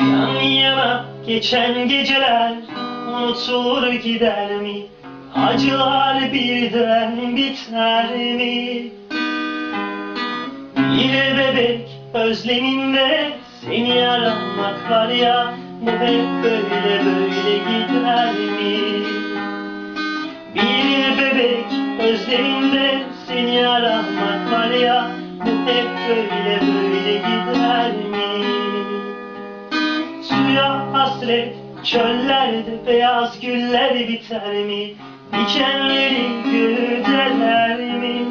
Yan yana geçen geceler unutulur gider mi? Acılar birden biter mi? Bir bebek özleminde seni aramak var ya Bu hep böyle böyle gider mi? Bir bebek özleminde seni aramak var ya Bu hep böyle böyle hasret çöllerde beyaz güller biter mi? Dikenleri güdeler mi?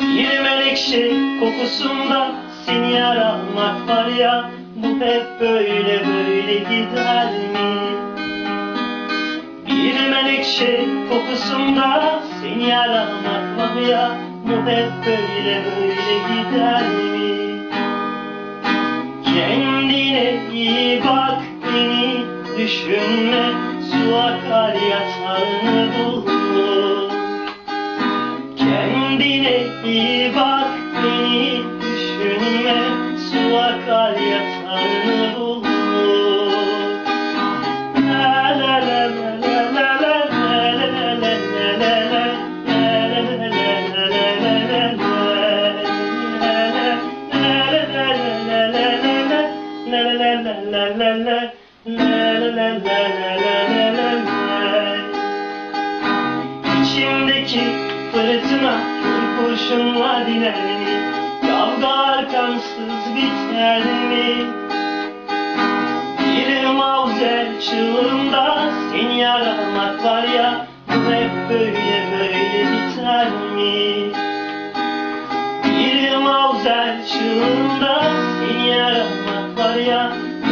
Bir menekşe kokusunda seni aramak var ya Bu hep böyle böyle gider mi? Bir menekşe kokusunda seni aramak var ya Bu hep böyle böyle gider mi? Kendine iyi düşünme Su akar yatağını bulur Kendine iyi bak beni düşünme Su akar yatağını bulur La la la la İçimdeki fırtına bir kurşunla diner mi? Kavga arkamsız biter mi? Bir mavzer çığlığında seni aramak var ya Bu hep böyle böyle biter mi? Bir mavzer çığlığında seni aramak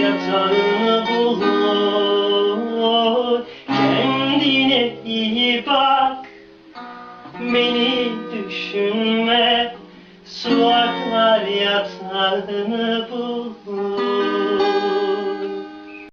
akar yatağını bulur. Kendine iyi bak Beni düşünme. Su akar yatağını bulur